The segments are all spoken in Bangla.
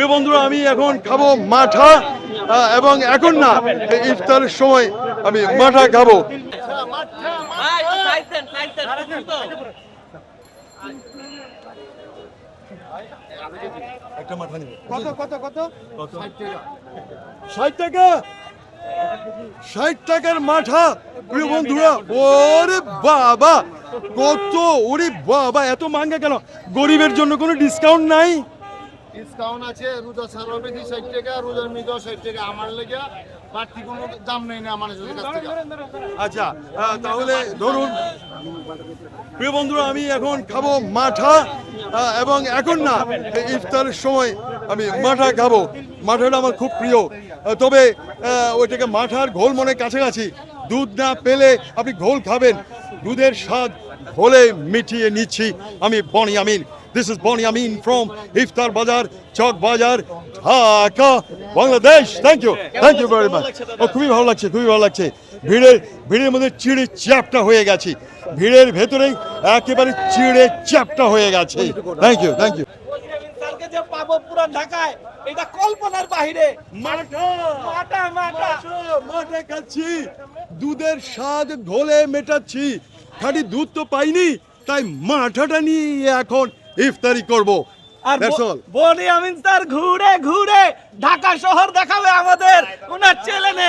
প্রিয় বন্ধুরা আমি এখন খাব মাঠা এবং এখন না ইফতারের সময় আমি মাঠা খাব। একটা নিবে। কত কত কত? ষাট টাকা। ষাট টাকার মাঠা প্রিয় বন্ধুরা ওরে বাবা কত ওরে বাবা এত মাঙ্গা কেন? গরিবের জন্য কোনো ডিসকাউন্ট নাই? ডিসকাউন্ট আছে রোজা ছাড় কি ষাট টাকা রোজার মৃগ ষাট টাকা। আমার লেগে বাড়তি কোনো দাম নেই না কাছ থেকে। আচ্ছা তাহলে ধরুন প্রিয় বন্ধুরা আমি এখন খাব মাঠা এবং এখন না ইফতারের সময় আমি মাঠা খাব। মাঠাটা আমার খুব প্রিয়। তবে ওইটাকে মাঠার ঘোল মনে কাছাকাছি। দুধ না পেলে আপনি ঘোল খাবেন। দুধের স্বাদ ঘোলে মিটিয়ে নিচ্ছি আমি Boni Amin. This is Boni Amin from ইফতার বাজার Chawk Bazar Dhaka Bangladesh thank you thank you very much ও খুবই ভালো লাগছে খুবই ভালো লাগছে। ভিড়ের ভিড়ের মধ্যে চিড়ে চ্যাপটা হয়ে গেছি। ভিড়ের ভেতরেই একেবারে চিড়ে চ্যাপটা হয়ে গেছে। থ্যাংক ইউ থ্যাংক ইউ যে পাবো ঢাকায় এটা কল্পনার বাহিরে। মাটা মাটা মাঠে। খাচ্ছি। দুধের স্বাদ ঘোলে মেটাচ্ছি। খাঁটি দুধ তো পাইনি তাই মাঠাটা নিয়ে এখন ইফতারি করব। আর. বনি আমিন স্যার ঘুরে ঘুরে ঢাকা শহর দেখাবে আমাদের। ওনার চ্যানেলে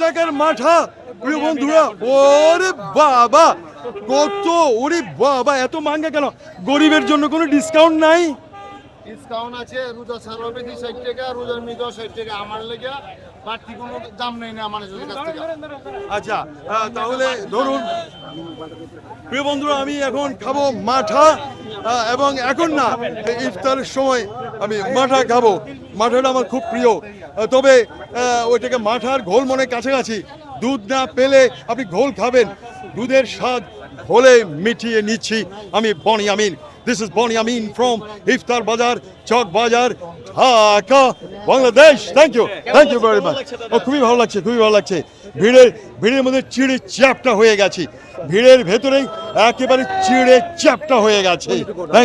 টাকার মাঠা প্রিয় বন্ধুরা ওরে বাবা কত ওরে বাবা এত মাঙ্গা কেন? গরিবের জন্য কোনো ডিসকাউন্ট নাই? ডিসকাউন্ট আছে রোজা হবে ষাট টাকা রোজার মৃগ ষাট টাকা। আমার লেগে বাড়তি কোনো দাম নেই না মানুষের কাছ থেকে। আচ্ছা তাহলে ধরুন প্রিয় বন্ধুরা আমি এখন খাব মাঠা এবং এখন না ইফতারের সময় আমি মাঠা খাব। মাঠাটা আমার খুব প্রিয়। তবে ওইটাকে মাঠার ঘোল মনে কাছাকাছি। দুধ না পেলে আপনি ঘোল খাবেন। দুধের স্বাদ ঘোলে মিটিয়ে নিচ্ছি আমি Boni Amin. This is Boni Amin from ইফতার বাজার, Chawk Bazar, Dhaka, Bangladesh. Thank you thank you very much ও, খুবই ভালো লাগছে, খুবই ভালো লাগছে। ভিড়ের ভিড়ের মধ্যে চিড়ে চ্যাপটা হয়ে গেছি। ভিড়ের ভেতরেই একেবারে চিড়ে চ্যাপটা হয়ে গেছে। থ্যাংক